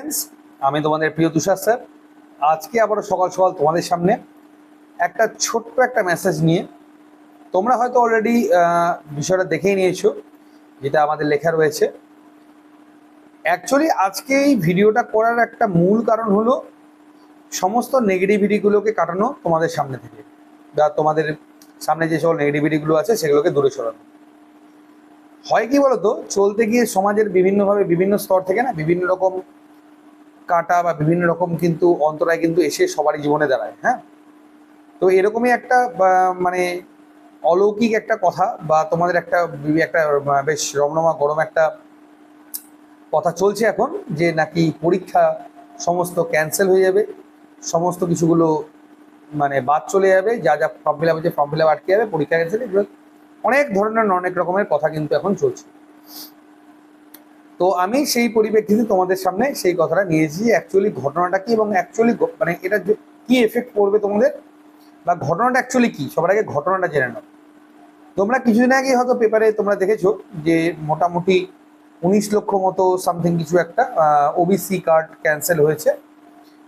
Friends আমি তোমাদের প্রিয় তুষার স্যার আজকে আবারও সকাল সকাল তোমাদের সামনে একটা ছোট্ট একটা মেসেজ নিয়ে তোমরা হয়তো অলরেডি বিষয়টা দেখেই নিয়েছো, যেটা আমাদের লেখা রয়েছে। অ্যাকচুয়ালি আজকে এই ভিডিওটা করার একটা মূল কারণ হলো সমস্ত নেগেটিভিটিগুলোকে কাটানো তোমাদের সামনে থেকে, বা তোমাদের সামনে যে সকল নেগেটিভিটিগুলো আছে সেগুলোকে দূরে সরানো। হয় কি বলতো? চলতে গিয়ে সমাজের বিভিন্নভাবে বিভিন্ন স্তর থেকে না, বিভিন্ন রকম কাটা বা বিভিন্ন রকম কিন্তু অন্তরায় কিন্তু এসে সবারই জীবনে দাঁড়ায় হ্যাঁ? তো এরকমই একটা মানে অলৌকিক একটা কথা বা তোমাদের একটা একটা বেশ রমরমা গরম একটা কথা চলছে এখন যে নাকি পরীক্ষা সমস্ত ক্যান্সেল হয়ে যাবে, সমস্ত কিছুগুলো মানে বাদ চলে যাবে, যা যা ফর্ম ফিল আপ হচ্ছে ফর্ম ফিল আপ আটকে যাবে, পরীক্ষা ক্যান্সেল এগুলো অনেক ধরনের, অনেক রকমের কথা কিন্তু এখন চলছে। তো আমি সেই পরিপ্রেক্ষিতে তোমাদের সামনে সেই কথাটা নিয়েছি অ্যাকচুয়ালি ঘটনাটা কি এবং অ্যাকচুয়ালি মানে এটা কি এফেক্ট পড়বে তোমাদের বা ঘটনাটা অ্যাকচুয়ালি কি? সবার আগে ঘটনাটা জেনে নাও। তোমরা কিছুদিন আগে হয়তো পেপারে তোমরা দেখেছ যে মোটামুটি উনিশ লক্ষ মতো সামথিং কিছু একটা ওবিসি কার্ড ক্যান্সেল হয়েছে।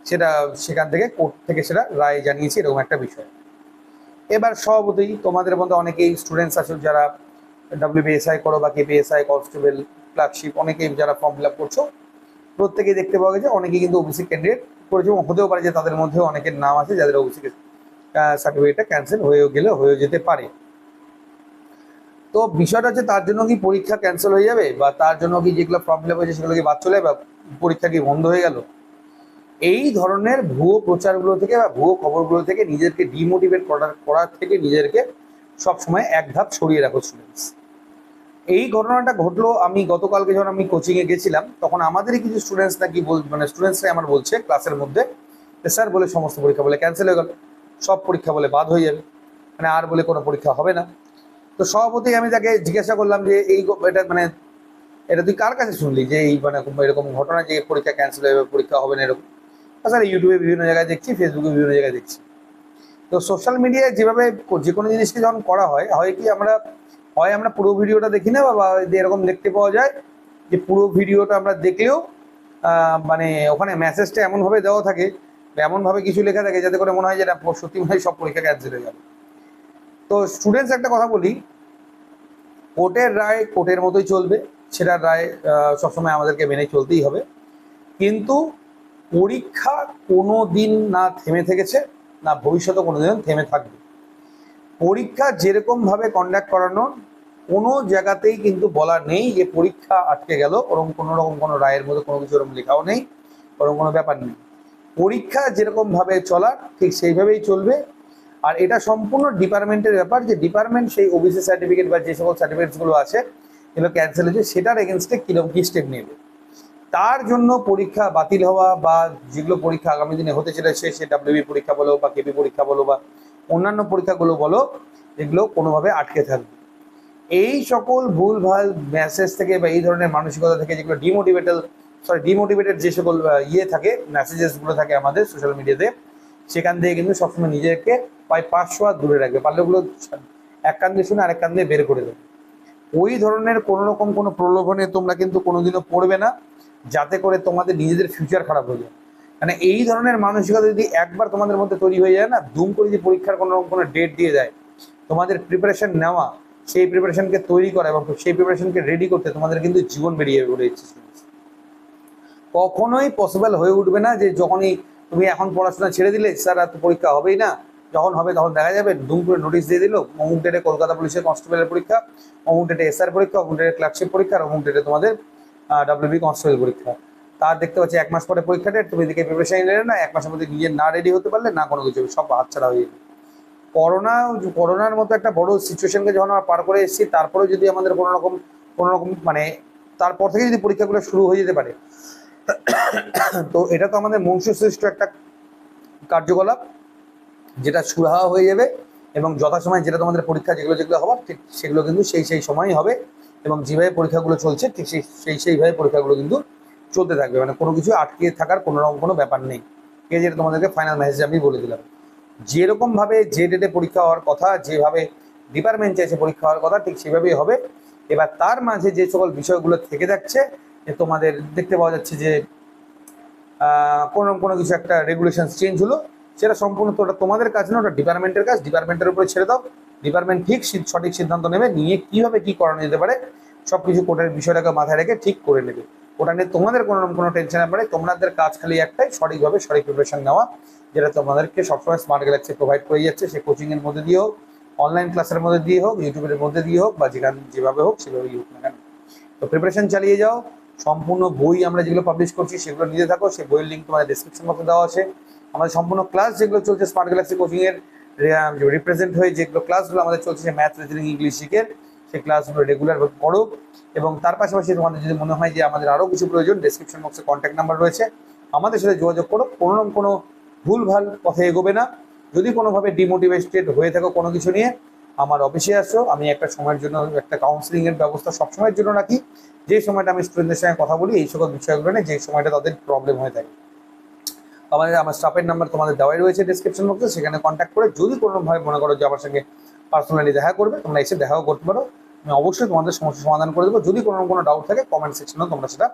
সেটা সেখান থেকে কোর্ট থেকে সেটা রায় জানিয়েছে এরকম একটা বিষয়। এবার স্বভাবতই তোমাদের মধ্যে অনেকেই স্টুডেন্টস আছো যারা ডাব্লিউবিএসআই করো বা কেপিএসআই কনস্টেবল ক্লার্কশিপ অনেকেই যারা ফর্ম ফিল আপ করছ, প্রত্যেকেই দেখতে পাওয়া গেছে, অনেকেই কিন্তু ওবিসি ক্যান্ডিডেট করেছে এবং হতেও পারে যে তাদের মধ্যে অনেকের নাম আছে যাদের ওবিসি সার্টিফিকেটটা ক্যান্সেল হয়ে গেলে হয়ে যেতে পারে। তো বিষয়টা হচ্ছে তার জন্য কি পরীক্ষা ক্যান্সেল হয়ে যাবে বা তার জন্য কি যেগুলো ফর্ম ফিল আপ হয়েছে সেগুলো কি বাদ চলে বা পরীক্ষা কি বন্ধ হয়ে গেল? এই ধরনের ভুয়ো প্রচারগুলো থেকে বা ভুয়ো খবরগুলো থেকে নিজেদেরকে ডিমোটিভেট করার করার থেকে নিজেদেরকে সবসময় এক ধাপ সরিয়ে রাখো স্টুডেন্টস এই ঘটনাটা ঘটলো, আমি গতকালকে যখন আমি কোচিংয়ে গেছিলাম, তখন আমাদেরই কিছু স্টুডেন্টস নাকি বল মানে স্টুডেন্টসরাই আমার বলছে ক্লাসের মধ্যে স্যার বলে সমস্ত পরীক্ষা বলে ক্যান্সেল হয়ে গেল, সব পরীক্ষা বলে বাদ হয়ে যাবে মানে আর বলে কোনো পরীক্ষা হবে না। তো সভাপতি আমি তাকে জিজ্ঞাসা করলাম যে, এই এটা মানে এটা তুই কার কাছে শুনলি যে এই মানে এরকম ঘটনা যে পরীক্ষা ক্যান্সেল হয়ে যাবে, পরীক্ষা হবে না এরকম? তাছাড়া ইউটিউবে বিভিন্ন জায়গায় দেখছি ফেসবুকে বিভিন্ন জায়গায় দেখছি। তো সোশ্যাল মিডিয়ায় যেভাবে, যে কোনো জিনিসকে যখন করা হয় হয় কি আমরা হয় আমরা পুরো ভিডিওটা দেখি না বা এরকম দেখতে পাওয়া যায়, যে পুরো ভিডিওটা আমরা দেখলেও মানে ওখানে মেসেজটা এমনভাবে দেওয়া থাকে এমনভাবে কিছু লেখা থাকে যাতে করে মনে হয় যে না সত্যি মনে হয় সব পরীক্ষা ক্যান্সেল হয়ে যাবে। তো স্টুডেন্টস একটা কথা বলি, কোর্টের রায় কোর্টের মতোই চলবে সেটার রায় সবসময় আমাদেরকে মেনে চলতেই হবে। কিন্তু পরীক্ষা কোনো দিন না থেমে থেকেছে, না ভবিষ্যতে কোনো দিন থেমে থাকবে। পরীক্ষা যেরকমভাবে কন্ডাক্ট করানো কোনো জায়গাতেই কিন্তু বলা নেই যে পরীক্ষা আটকে গেল, ওরকম কোনো রকম কোনো রায়ের মধ্যে কোনো কিছু ওরকম লেখাও নেই, ওরকম কোনো ব্যাপার নেই। পরীক্ষা যেরকমভাবে চলার, ঠিক সেইভাবেই চলবে। আর এটা সম্পূর্ণ ডিপার্টমেন্টের ব্যাপার যে ডিপার্টমেন্ট সেই ওবিসি সার্টিফিকেট বা যে সকল সার্টিফিকেটসগুলো আছে এগুলো ক্যান্সেল হয়েছে, সেটার এগেনস্টে কীরকম, কি স্টেপ নেবে? তার জন্য পরীক্ষা বাতিল হওয়া বা যেগুলো পরীক্ষা আগামী দিনে হতে চলেছে, সে ডাব্লিউবি পরীক্ষা বলো বা কেপি পরীক্ষা বলো বা অন্যান্য পরীক্ষাগুলো বলো, এগুলো কোনোভাবে আটকে থাকবে। এই সকল ভুলভাল মেসেজ থেকে বা এই ধরনের মানসিকতা থেকে যেগুলো ডিমোটিভেটেড সরি ডিমোটিভেটেড যে সকল ইয়ে থাকে মেসেজেসগুলো থাকে আমাদের সোশ্যাল মিডিয়াতে সেখান থেকে কিন্তু সবসময় নিজেকে প্রায় পাঁচশো আর দূরে রাখবে। পারলে ওগুলো এক কান দিয়ে শুনে আরেক কান দিয়ে বের করে দেবে। ওই ধরনের কোনো রকম কোনো প্রলোভনে তোমরা কিন্তু কোনোদিনও পড়বে না, যাতে করে তোমাদের নিজেদের ফিউচার খারাপ হয়ে যায়। মানে এই ধরনের মানসিকতা যদি একবার তোমাদের মধ্যে তৈরি হয়ে যায় না, দুম করে যদি পরীক্ষার কোনো রকম কোনো ডেট দিয়ে দেয়, তোমাদের প্রিপারেশন নেওয়া, সেই প্রিপারেশনকে তৈরি করা এবং সেই প্রিপারেশনকে রেডি করতে তোমাদের কিন্তু জীবন বেরিয়ে পড়ে কখনোই পসিবল হয়ে উঠবে না যে যখনই তুমি এখন পড়াশোনা ছেড়ে দিলে, স্যার আর তো পরীক্ষা হবেই না। যখন হবে তখন দেখা যাবে, দুম করে নোটিশ দিয়ে দিল, অমুক ডেটে কলকাতা পুলিশের কনস্টেবলের পরীক্ষা, অমুক ডেটে এসআর পরীক্ষা, অমুক ডেটে ক্লার্কশিপ পরীক্ষা, আর অমুক ডেটে তোমাদের ডাব্লিউবি কনস্টেবল পরীক্ষা। তার দেখতে পাচ্ছি এক মাস পরে পরীক্ষা ডেট তুমি এদিকে প্রিপারেশন নিলে না, এক মাসের মধ্যে নিজে না রেডি হতে পারলে না কোনো কিছু, সব হাতছাড়া হয়ে যাবে। করোনা, করোনার মতো একটা বড় সিচুয়েশনকে যখন আমরা পার করে এসেছি তারপরে যদি আমাদের কোনো রকম কোনো রকম মানে তারপর থেকে যদি পরীক্ষাগুলো শুরু হয়ে যেতে পারে, তো এটা তো আমাদের মনুষ্যসৃষ্ট একটা কার্যকলাপ, যেটা সুরাহা হয়ে যাবে এবং যথাসময় যেটা তোমাদের পরীক্ষা যেগুলো যেগুলো হবার, ঠিক সেগুলো কিন্তু সেই সেই সময়ই হবে এবং যেভাবে পরীক্ষাগুলো চলছে, ঠিক সেই সেইভাবে পরীক্ষাগুলো কিন্তু চলতে থাকবে। মানে কোনো কিছু আটকে থাকার কোনো রকম কোনো ব্যাপার নেই। ঠিক আছে যেটা তোমাদেরকে ফাইনাল মেসেজ আমি বলে দিলাম। যেরকমভাবে যে ডেটে পরীক্ষা হওয়ার কথা, যেভাবে ডিপার্টমেন্ট চাইছে পরীক্ষা হওয়ার কথা, ঠিক সেভাবেই হবে। এবার তার মাঝে যে সকল বিষয়গুলো থেকে যাচ্ছে যে তোমাদের দেখতে পাওয়া যাচ্ছে যে কোনো না কোনো কিছু একটা রেগুলেশন চেঞ্জ হলো। সেটা সম্পূর্ণ তো ওটা তোমাদের কাজ না ওটা ডিপার্টমেন্টের কাজ। ডিপার্টমেন্টের উপরে ছেড়ে দাও। ডিপার্টমেন্ট ঠিক সঠিক সিদ্ধান্ত নেবে, নিয়ে কীভাবে কী করানো যেতে পারে সব কিছু কোর্টের বিষয়টাকে মাথায় রেখে ঠিক করে নেবে। ওটা নিয়ে তোমাদের কোনোরকম কোনো টেনশন নেই তোমাদের কাজ খালি একটাই, সঠিকভাবে সঠিক প্রিপারেশন নেওয়া, যেটা তোমাদেরকে সবসময় স্মার্ট গ্যালাক্সি প্রোভাইড করে যাচ্ছে। সে কোচিংয়ের মধ্যে দিয়ে হোক অনলাইন ক্লাসের মধ্যে দিয়ে হোক ইউটিউবের মধ্যে দিয়ে হোক, বা যেখানে, যেভাবে হোক সেভাবেই হোক না কেন তো প্রিপারেশন চালিয়ে যাও। সম্পূর্ণ বই আমরা যেগুলো পাবলিশ করছি, সেগুলো নিতে থাকো। সেই বইয়ের লিঙ্ক তোমাদের ডিসক্রিপশন বক্সে দেওয়া আছে। আমাদের সম্পূর্ণ ক্লাস যেগুলো চলছে স্মার্ট গ্যালাক্সি কোচিং এর রিপ্রেজেন্ট হয়ে যেগুলো ক্লাসগুলো আমাদের চলছে ম্যাথ রিজনিং ইংলিশ শিখের সেই ক্লাসগুলো রেগুলার করো এবং তার পাশাপাশি তোমাদের যদি মনে হয় যে আমাদের আরও কিছু প্রয়োজন ডিসক্রিপশন বক্সে কন্ট্যাক্ট নাম্বার রয়েছে, আমাদের সাথে যোগাযোগ করো। কোনো রকম কোনো ভুল ভালো পথে এগোবে না। যদি কোনোভাবে ডিমোটিভেটেড হয়ে থাকো কোনো কিছু নিয়ে, আমার অফিসে আসো। আমি একটা সময়ের জন্য একটা কাউন্সিলিং এর ব্যবস্থা সবসময়ের জন্য রাখি। যে সময়টা আমি স্টুডেন্টদের সঙ্গে কথা বলি, এই সকল বিষয়গুলো নিয়ে যে সময়টা তাদের প্রবলেম হয়ে থাকে। আমাদের, আমার স্টাফের নাম্বার তোমাদের দেওয়াই রয়েছে ডিসক্রিপশন বক্সে সেখানে কন্ট্যাক্ট করে যদি কোনোভাবে মনে করো যে আমার সঙ্গে পার্সোনালি দেখা করবে, তোমরা এসে দেখাও করতে পারো। আমি অবশ্যই তোমাদের সমস্যার সমাধান করে দেবো। যদি কোনো কোনো ডাউট থাকে কমেন্ট সেকশনেও তোমরা সেটা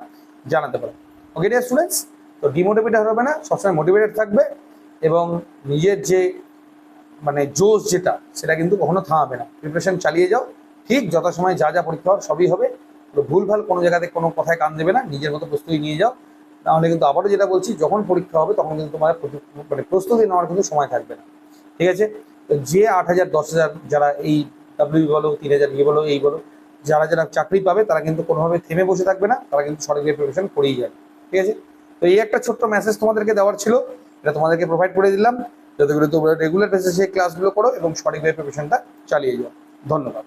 জানাতে পারো। ওকে ডিয়ার স্টুডেন্টস তো ডিমোটিভেটেড হবে না, সবসময় মোটিভেটেড থাকবে এবং নিজের যে মানে জোশ যেটা, সেটা কিন্তু কখনো থামাবে না। প্রিপারেশন চালিয়ে যাও। ঠিক যথাসময়ে যা যা পরীক্ষা হওয়ার সবই হবে। তো ভুলভাল কোনো জায়গাতে কোনো কথায় কান দেবে না, নিজের মতো প্রস্তুতি নিয়ে যাও। তাহলে কিন্তু আবারও যেটা বলছি, যখন পরীক্ষা হবে, তখন কিন্তু তোমার মানে প্রস্তুতি নেওয়ার কিন্তু সময় থাকবে না। ঠিক আছে? যে আট হাজার, দশ হাজার যারা এই ডাব্লিউ বলো, তিন হাজার ই বলো এই বলো, যারা যারা চাকরি পাবে, তারা কিন্তু কোনোভাবে থেমে বসে থাকবে না, তারা কিন্তু সরকারি প্রিপারেশন করেই যাবে, ঠিক আছে? তো এই একটা ছোট্ট মেসেজ তোমাদেরকে দেওয়ার ছিল, এটা তোমাদেরকে প্রোভাইড করে দিলাম যাতে করে তোমরা রেগুলার বেসিসে ক্লাসগুলো করো এবং সঠিকভাবে প্রিপারেশনটা চালিয়ে যাও। ধন্যবাদ।